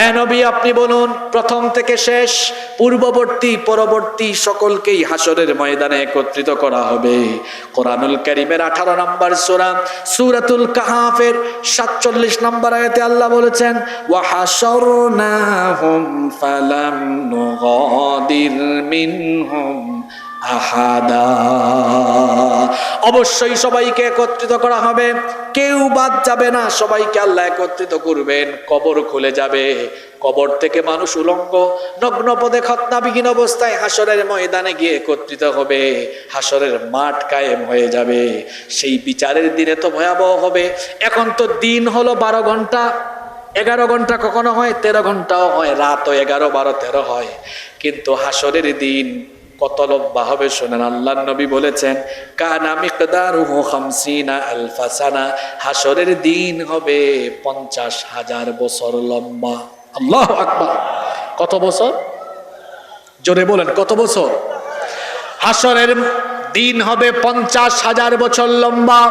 হ্যাঁ নবী, আপনি বলুন, প্রথম থেকে শেষ, পূর্ববর্তী, পরবর্তী সকলকেই হাসরের ময়দানে একত্রিত করা হবে। কোরআনুল করিমের আঠারো নম্বর সোরা, সুরাতুল কাহাফের সাতচল্লিশ নম্বর আয়াতে আল্লাহ বলেছেন, ওয়াহাশরনাহুম ফালাম আহাদা। অবশ্যই সবাইকে একত্রিত করা হবে। কেউ বাদ যাবে না, সবাইকে আল্লাহ একত্রিত করবেন। কবর খুলে যাবে। কবর থেকে মানুষ উলঙ্গ, নগ্ন পদে খতনাবিহীন অবস্থায় হাসরের ময়দানে গিয়ে একত্রিত হবে। হাসরের মাঠ কায়েম হয়ে যাবে। সেই বিচারের দিনে তো ভয়াবহ হবে। এখন তো দিন হলো বারো ঘণ্টা। এগারো ঘণ্টা কখনো হয়, তেরো ঘন্টাও হয়। রাতও এগারো, বারো, তেরো হয়। কিন্তু হাসরের দিন কত লম্বা হবে শোনেন, আল্লাহ নবী বলেছেন, কানা মিকদারুহু খামসিনা আলফাসানা হাসরের দিন হবে পঞ্চাশ হাজার বছর লম্বা। আল্লাহ আকবার। কত বছর? জোরে বলেন, কত বছর? হাসরের দিন হবে পঞ্চাশ হাজার বছর লম্বা।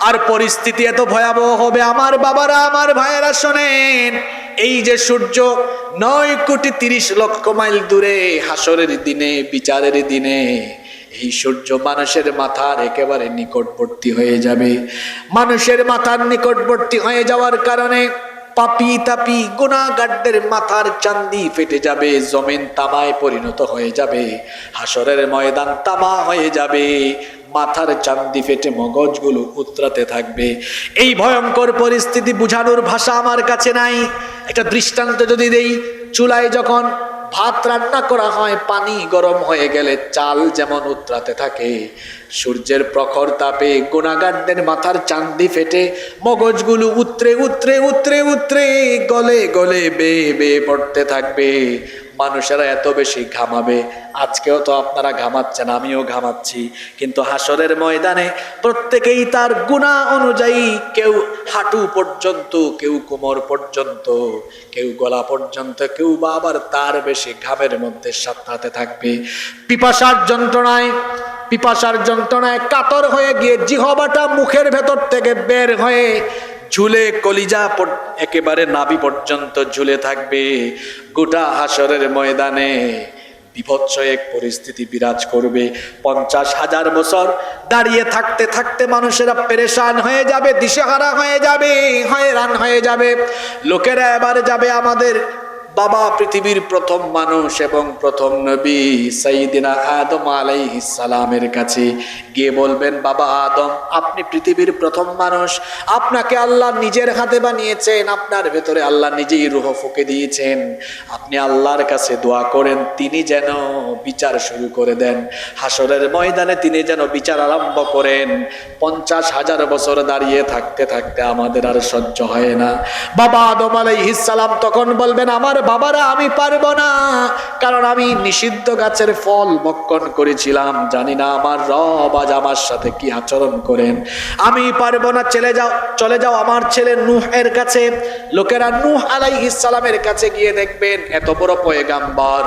আর পরিস্থিতি এত ভয়াবহ হবে, আমার বাবারা, আমার ভাইয়েরা শোনেন, এই যে সূর্য নয় কোটি তিরিশ লক্ষ মাইল দূরে, হাসরের দিনে, বিচারের দিনে, এই সূর্য মানুষের মাথার একেবারে নিকটবর্তী হয়ে যাবে। মানুষের মাথার নিকটবর্তী হয়ে যাওয়ার কারণে পাপি তাপি গুণাগারদের মাথার চান্দি ফেটে যাবে, জমিন তামায় পরিণত হয়ে যাবে, হাসরের ময়দান তামা হয়ে যাবে। মাথার চান্দি ফেটে মগজগুলো উতরাতে থাকবে। এই ভয়ঙ্কর পরিস্থিতি বুঝানোর ভাষা আমার কাছে নাই। একটা দৃষ্টান্ত যদি দেই, চুলায় যখন ভাত রান্না করা হয়, পানি গরম হয়ে গেলে চাল যেমন উতরাতে থাকে, সূর্যের প্রখর তাপে গুণাগারদের মাথার চান্দি ফেটে মগজগুলো উতরে উতরে উতরে উতরে গলে গলে বেয়ে বেয়ে পড়তে থাকবে। মানুষেরা এত বেশি ঘামাবে। আজকেও তো আপনারা ঘামাচ্ছেন, আমিও ঘামাচ্ছি। কিন্তু হাসরের ময়দানে প্রত্যেকেই তার গুণা অনুযায়ী কেউ হাঁটু পর্যন্ত, কেউ কোমর পর্যন্ত, কেউ গলা পর্যন্ত, কেউ বা আবার তার বেশি ঘামের মধ্যে সাঁতরাতে থাকবে। পিপাসার যন্ত্রণায় পিপাসার যন্ত্রণায় কাতর হয়ে গিয়ে জিহবাটা মুখের ভেতর থেকে বের হয়ে ঝুলে কলিজা একেবারে নাভি পর্যন্ত ঝুলে থাকবে। গোটা হাসরের ময়দানে বিভৎস এক পরিস্থিতি বিরাজ করবে। পঞ্চাশ হাজার বছর দাঁড়িয়ে থাকতে থাকতে মানুষেরা পেরেশান হয়ে যাবে, দিশেহারা হয়ে যাবে, হয়রান হয়ে যাবে। লোকেরা এবার যাবে আমাদের বাবা পৃথিবীর প্রথম মানুষ এবং প্রথম নবী সাইদিনা আদম সালামের কাছে গিয়ে বলবেন, বাবা আদম, আপনি পৃথিবীর প্রথম মানুষ। আপনাকে আল্লাহ নিজের হাতে বানিয়েছেন, আপনার ভেতরে আল্লাহ নিজেই রুহ ফুকে দিয়েছেন। আপনি আল্লাহর কাছে দোয়া করেন, তিনি যেন বিচার শুরু করে দেন। হাসরের ময়দানে তিনি যেন বিচার আরম্ভ করেন। পঞ্চাশ হাজার বছর দাঁড়িয়ে থাকতে থাকতে আমাদের আর সহ্য হয় না। বাবা আদম সালাম তখন বলবেন, আমার বাবারা, আমি পারব না। কারণ আমি নিষিদ্ধ গাছের ফল ভক্ষণ করেছিলাম। জানি না আমার রব আজ আমার সাথে কি আচরণ করেন। আমি পারব না, চলে যাও চলে যাও আমার ছেলে নুহের কাছে। লোকেরা নুহ আলাইহিস সালামের কাছে গিয়ে দেখবেন, এত বড় পয়গাম্বর।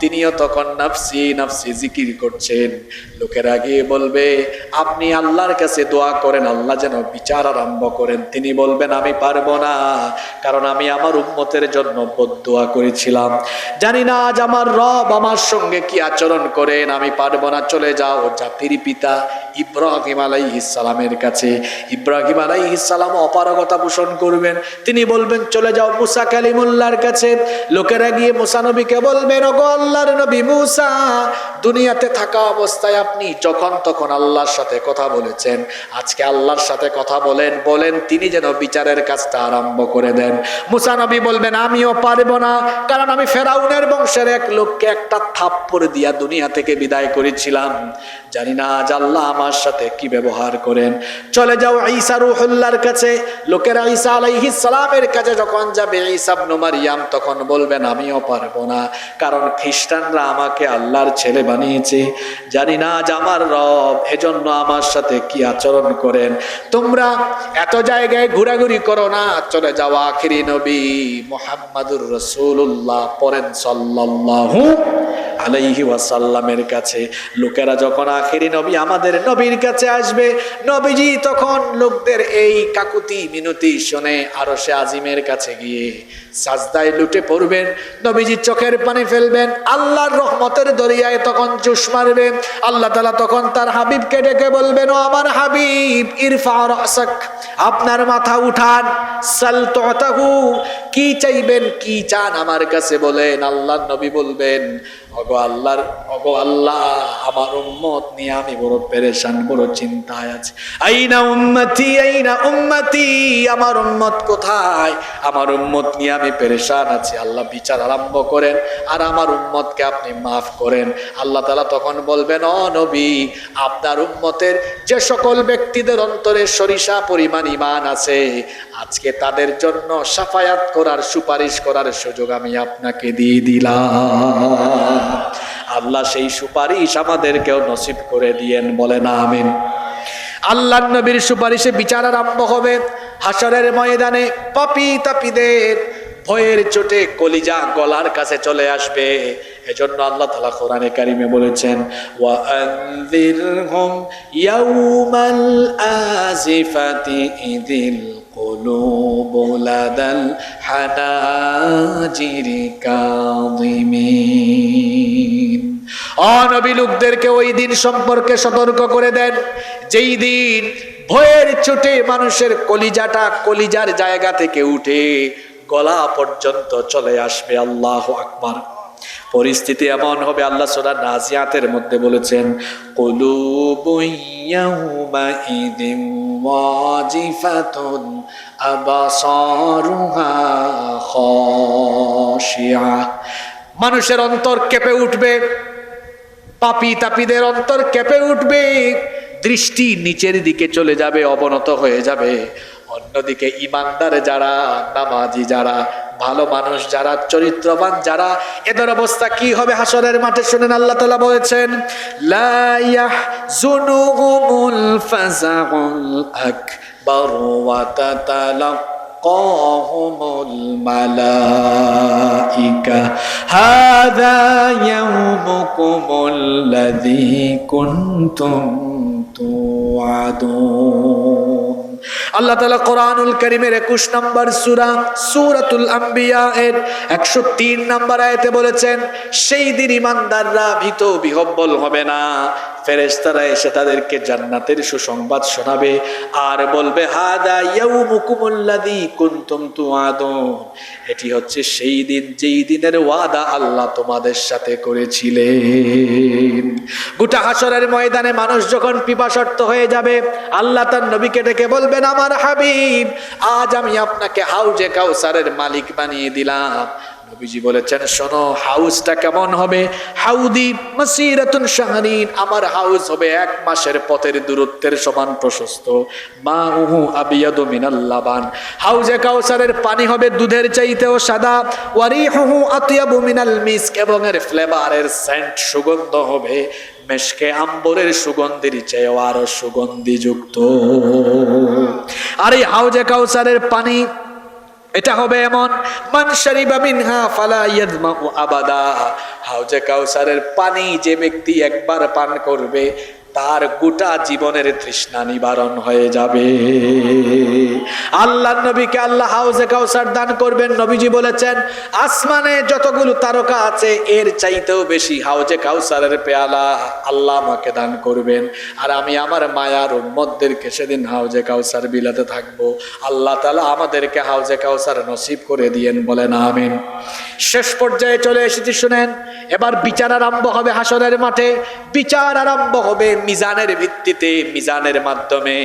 তিনিও তখন নাফসি নাফসি জিকির করছেন। লোকেরা গিয়ে বলবে, আপনি আল্লাহর কাছে দোয়া করেন, আল্লাহ যেন বিচার আরম্ভ করেন। তিনি বলবেন, আমি পারব না, কারণ আমি আমার উম্মতের জন্য বদুয়া করেছিলাম। জানি না আজ আমার রব আমার সঙ্গে কি আচরণ করেন, আমি পারব না, চলে যাও জাতির পিতা। ইব্রাহিম আলাইহিস সালামের কাছে। ইব্রাহিম আলাইহিস সালাম অপারগতা পোষণ করবেন। তিনি বলবেন, চলে যাও মুসা কালিমুল্লাহর কাছে। লোকেরা গিয়ে মুসা নবীকে বলবেন, ওগো আল্লাহর নবী মুসা, দুনিয়াতে থাকা অবস্থায় আপনি যখন তখন আল্লাহর সাথে কথা বলেছেন। আজকে আল্লাহর সাথে কথা বলেন বলেন তিনি যেন বিচারের কাজটা আরম্ভ করে দেন। মুসা নবী বলবেন, আমিও পারব না, কারণ আমি ফেরাউনের বংশের এক লোককে একটা থাপ্পড় দিয়া দুনিয়া থেকে বিদায় করেছিলাম। জানি না আজ আল্লাহ আমার সাথে কি ব্যবহার করেন। চলে যাও ঈসা রুহুল্লাহর কাছে। লোকেরা ঈসা আলাইহিস সালামের কাছে যখন যাবে, ঈসা ইবনে মারিয়াম তখন বলবেন, আমিও পারব না। কারণ খ্রিস্টানরা আমাকে আল্লাহর ছেলে বানিয়েছে। জানি না আজ আমার রব এজন্য আমার সাথে কি আচরণ করেন। তোমরা এত জায়গায় ঘোরাঘুরি করো না। চলে যাও আখিরি নবী মোহাম্মদুর রসুল্লাহ পরেন সাল্লাল্লাহু আলাইহি ওয়াসাল্লামের কাছে। লোকেরা যখন আখেরি নবী আমাদের নবীর কাছে আসবে, নবীজি তখন লোকদের এই কাকুতি মিনতি শুনে আরও সে আজিমের কাছে গিয়ে সাজদায় লুটে পড়বেন, নবীজি চোখের পানি ফেলবেন, আল্লাহর রহমতের দরিয়ায় তখন জুস মারবে, আল্লাহ তালা তখন তার হাবিবকে ডেকে বলবেন, ও আমার হাবিব, ইরফা রাসাক, আপনার মাথা উঠান সালতাহু কি চাইবেন, কি চান আমার কাছে বলেন। আল্লাহ নবী বলবেন আল্লাহ, আমার নিয়ে আমি আছি। আল্লাহ বিচার আরম্ভ করেন আর আমার উম্মতকে আপনি মাফ করেন। আল্লাহ তালা তখন বলবেন অ নবী, আপনার উম্মতের যে সকল ব্যক্তিদের অন্তরে সরিষা পরিমাণ ইমান আছে, আজকে তাদের জন্য সাফায়াত করার সুপারিশ করার সুযোগ আমি আপনাকে দিয়ে দিলাম। আল্লাহ সেই সুপারিশ আমাদেরকেও নসিব করে দিয়েন বলেন আমিন আল্লাহ নবীর সুপারিশে বিচার আরম্ভ হবে হাসরের ময়দানে পাপি তাপিদের ভয়ের চোটে কলিজা গলার কাছে চলে আসবে এজন্য আল্লাহ তালা কোরআনে কারিমে বলেছেন ওয়াআনযিরহুম ইয়াউমাল আজিফাতি ইদিল قلوب لدى الحناجر كاظمين অনবী লোকদেরকে ওই দিন সম্পর্কে সতর্ক করে দেন। যেই দিন ভয়ের চোটে মানুষের কলিজাটা কলিজার জায়গা থেকে উঠে গলা পর্যন্ত চলে আসবে আল্লাহ আকবার। পরিস্থিতি এমন হবে, আল্লাহ সোলা নাজিয়াতের মধ্যে বলেছেন মানুষের অন্তর কেঁপে উঠবে পাপি তাপিদের অন্তর কেঁপে উঠবে। দৃষ্টি নিচের দিকে চলে যাবে, অবনত হয়ে যাবে। অন্যদিকে ইমানদার যারা, নামাজি যারা, ভালো মানুষ যারা, চরিত্রবান যারা, এদের অবস্থা কি হবে হাসরের মাঠে শুনেন আল্লাহ তালা বলেছেন লায়াহ জুনুহুমুল ফাজাউল আকবার ওয়া تتلقاهم الملائكة هذا يومكم الذي كنتم توعدون আল্লাহ তালা কোরআনুল করিমের একুশ নম্বর সুরা সুরাতুল আম্বিয়া এর একশো তিন নম্বর আয়তে বলেছেন সেই দিন ইমানদাররা ভীত বিহব্বল হবে না ফেরেশতারা এসে তাদেরকে জান্নাতের সুসংবাদ শোনাবে আর বলবে, হাদা ইয়াউমুকুমুল্লাযী কুনতুম তুআদুন। এটি হচ্ছে সেই দিন যেই দিনের ওয়াদা আল্লাহ তোমাদের সাথে করেছিলেন। গোটা হাসরের ময়দানে মানুষ যখন পিপাসর্ত হয়ে যাবে, আল্লাহ তার নবীকে ডেকে বলবেন, আমার হাবিব, আজ আমি আপনাকে হাউজে কাউসারের মালিক বানিয়ে দিলাম। নবীজি বলেছেন, শোনো হাউসটা কেমন হবে? হাউদি মাসিরাতুন শাহরিন, আমার হাউস হবে এক মাসের পথের দূরত্বের সমান প্রশস্ত। মা উহু আবিয়াদু মিনাল লাবান। হাউজে কাউসারের পানি হবে দুধের চাইতেও সাদা। ওয়ারিহুহু আতিয়াবু মিনাল মিস্ক এবং এর ফ্লেভারের সেন্ট সুগন্ধ হবে। মেশকে আম্বরের সুগন্ধির চেয়েও আরও সুগন্ধিযুক্ত। আর এই হাউজে কাউসারের পানি এটা হবে এমন মানসারিবা মিনহা ফালা ইয়াদমাউ আবাদা। হাউজে কাউসারের পানি যে ব্যক্তি একবার পান করবে, তার গোটা জীবনের তৃষ্ণা নিবারণ হয়ে যাবে। আল্লাহ নবীকে আল্লাহ হাউজে কাউসার দান করবেন। নবীজি বলেছেন, আসমানে যতগুলো তারকা আছে, এর চাইতেও বেশি হাউজে কাউসারের পেয়ালা আল্লাহ আমাকে দান করবেন। আর আমি আমার মায়ার উম্মতদেরকে সেদিন হাউজে কাউসার বিলাতে থাকব। আল্লাহ তালা আমাদেরকে হাউজে কাউসার নসিব করে দিয়েন বলেন, আমিন। শেষ পর্যায়ে চলে এসেছি, শুনেন, এবার বিচার আরম্ভ হবে হাসনের মাঠে। বিচার আরম্ভ হবে মিজানের ভিত্তিতে, মিজানের মাধ্যমে,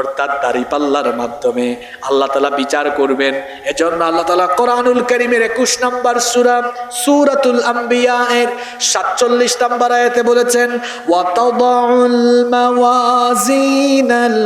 অর্থাৎ দাড়িপাল্লার মাধ্যমে। আল্লাহ তালা বিচার করবেন। এজন্য আল্লাহ তালা কোরআনুল করিমের একুশ নম্বর সুরা, সুরাতুল আম্বিয়া এর সাতচল্লিশ নম্বর আয়াতে বলেছেন, ওয়াতাদাউল মাওয়াজিনাল